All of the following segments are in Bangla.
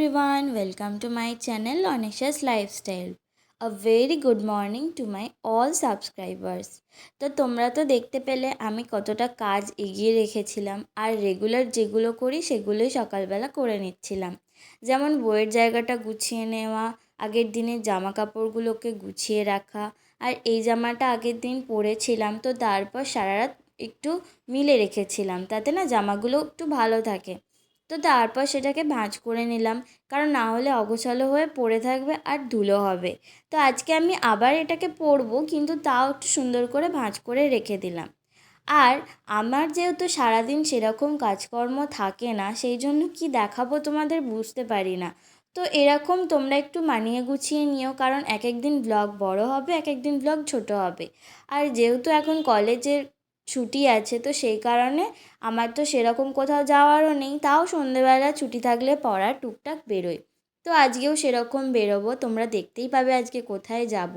welcome to my channel Onisha's Lifestyle. A very good morning to my all subscribers. তো তোমরা তো দেখতে পেলে, আমি কতটা কাজ এগিয়ে রেখেছিলাম আর রেগুলার যেগুলো করি, সেগুলোই সকালবেলা করে নিচ্ছিলাম যেমন বইয়ের জায়গাটা গুছিয়ে নেওয়া, আগের দিনের জামা কাপড়গুলোকে গুছিয়ে রাখা, আর এই জামাটা আগের দিন পরেছিলাম, তো তারপর সারা রাত একটু মিলে রেখেছিলাম তাতে না জামাগুলো একটু ভালো থাকে তো তারপর সেটাকে ভাঁজ করে নিলাম, কারণ না হলে অগোছালো হয়ে পড়ে থাকবে আর ধুলো হবে। তো আজকে আমি আবার এটাকে পরবো, কিন্তু তাও একটু সুন্দর করে ভাঁজ করে রেখে দিলাম। আর আমার যেহেতু সারাদিন সেরকম কাজকর্ম থাকে না, সেই জন্য কি দেখাবো তোমাদের বুঝতে পারি না। তো এরকম তোমরা একটু মানিয়ে গুছিয়ে নিও, কারণ এক এক দিন ব্লগ বড় হবে এক এক দিন ব্লগ ছোট হবে। আর যেহেতু এখন কলেজের ছুটি আছে, তো সেই কারণে আমার তো সেরকম কোথাও যাওয়ারও নেই। তাও সন্ধেবেলা ছুটি থাকলে পড়ার টুকটাক বেরোই। তো আজকেও সেরকম বেরোবো, তোমরা দেখতেই পাবে আজকে কোথায় যাব।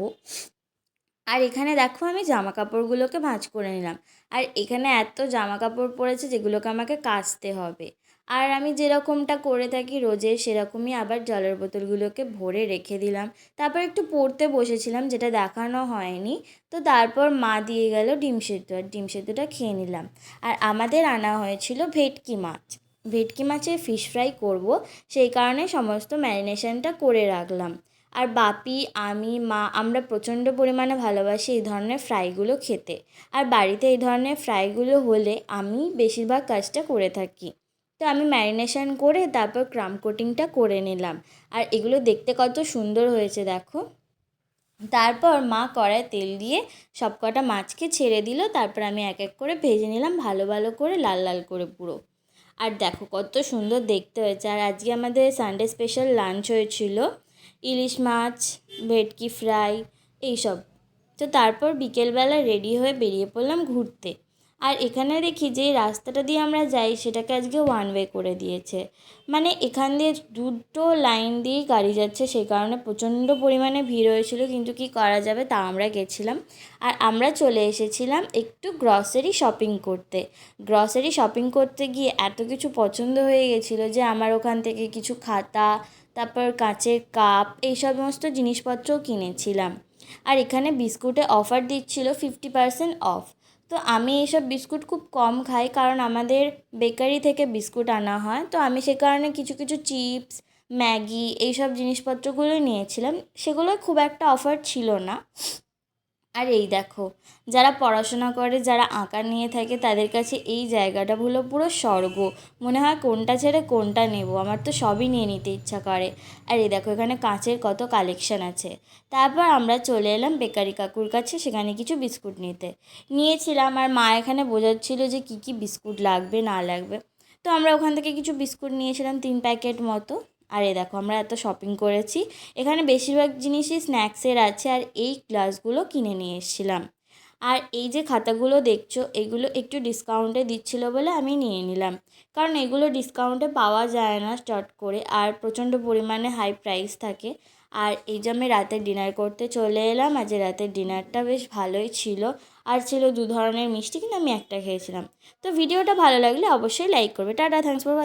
আর এখানে দেখো আমি জামা কাপড়গুলোকে ভাঁজ করে নিলাম। আর এখানে এত জামা কাপড় পড়েছে যেগুলোকে আমাকে কাচতে হবে। আর আমি যেরকমটা করে থাকি রোজে, সেরকমই আবার জলের বোতলগুলোকে ভরে রেখে দিলাম। তারপর একটু পড়তে বসেছিলাম, যেটা দেখানো হয়নি। তো তারপর মা দিয়ে গেল ডিম সেদ্ধ, আর ডিম সেদ্ধটা খেয়ে নিলাম। আর আমাদের আনা হয়েছিল ভেটকি মাছ। ভেটকি মাছের ফিশ ফ্রাই করব, সেই কারণে সমস্ত ম্যারিনেশনটা করে রাখলাম। আর বাপি, আমি, মা, আমরা প্রচণ্ড পরিমাণে ভালোবাসি এই ধরনের ফ্রাইগুলো খেতে। আর বাড়িতে এই ধরনের ফ্রাইগুলো হলে আমি বেশিরভাগ কাজটা করে থাকি। তো আমি ম্যারিনেশন করে তারপর ক্রাম কোটিংটা করে নিলাম। আর এগুলো দেখতে কত সুন্দর হয়েছে, দেখো। তারপর মা কড়ায় তেল দিয়ে সব কটা মাছকে ছেড়ে দিল। তারপর আমি এক এক করে ভেজে নিলাম, ভালো ভালো করে, লাল লাল করে পুরো। আর দেখো কত সুন্দর দেখতে হয়েছে। আর আজকে আমাদের সানডে স্পেশাল লাঞ্চ হয়েছিল। ইলিশ মাছ, ভেটকি ফ্রাই, এইসব। তো তারপর বিকেলবেলা রেডি হয়ে বেরিয়ে পড়লাম ঘুরতে। আর এখানে দেখি যে রাস্তাটা দিয়ে আমরা যাই, সেটাকে আজকে ওয়ান ওয়ে করে দিয়েছে। মানে এখান দিয়ে দুটো লাইন দিয়েই গাড়ি যাচ্ছে, সেই কারণে প্রচণ্ড পরিমাণে ভিড় হয়েছিল, কিন্তু কি করা যাবে তা আমরা গেছিলাম। আর আমরা চলে এসেছিলাম একটু গ্রসারি শপিং করতে। গ্রসারি শপিং করতে গিয়ে এত কিছু পছন্দ হয়ে গেছিল যে আমার ওখান থেকে কিছু খাতা, তারপর কাঁচের কাপ এই সমস্ত জিনিসপত্রও কিনেছিলাম। আর এখানে বিস্কুটে অফার দিচ্ছিল ফিফটি পার্সেন্ট অফ তো আমি এইসব বিস্কুট খুব কম খাই কারণ আমাদের বেকারি থেকে বিস্কুট আনা হয়। তো আমি সে কারণে কিছু কিছু চিপস, ম্যাগি এইসব জিনিসপত্রগুলো নিয়েছিলাম। সেগুলো খুব একটা অফার ছিল না। আর এই দেখো, যারা পড়াশোনা করে, যারা আঁকা নিয়ে থাকে, তাদের কাছে এই জায়গাটা হলো পুরো স্বর্গ। মনে হয় কোনটা ছেড়ে কোনটা নেব, আমার তো সবই নিয়ে নিতে ইচ্ছা করে। আর এই দেখো, এখানে কাঁচের কত কালেকশান আছে। তারপর আমরা চলে এলাম বেকারি কাকুর কাছে, সেখানে কিছু বিস্কুট নিতে। নিয়েছিলাম, আর মা এখানে বোঝাচ্ছিলো যে কী কী বিস্কুট লাগবে, না লাগবে। তো আমরা ওখান থেকে কিছু বিস্কুট নিয়েছিলাম, তিন প্যাকেট মতো। আর এই দেখো আমরা এত শপিং করেছি। এখানে বেশিরভাগ জিনিসই স্ন্যাক্সের আছে আর এই গ্লাসগুলো কিনে নিয়ে এসেছিলাম। আর এই যে খাতাগুলো দেখছ, এগুলো একটু ডিসকাউন্টে দিচ্ছিল বলে আমি নিয়ে নিলাম। কারণ এগুলো ডিসকাউন্টে পাওয়া যায় না চট করে আর প্রচণ্ড পরিমাণে হাই প্রাইস থাকে। আর এই যে আমি রাতে ডিনার করতে চলে এলাম, আজ রাতের ডিনারটা বেশ ভালোই ছিল। আর ছিল দু ধরনের মিষ্টি, কিন্তু আমি একটা খেয়েছিলাম। তো ভিডিওটা ভালো লাগলে অবশ্যই লাইক করবে। Tata thanks for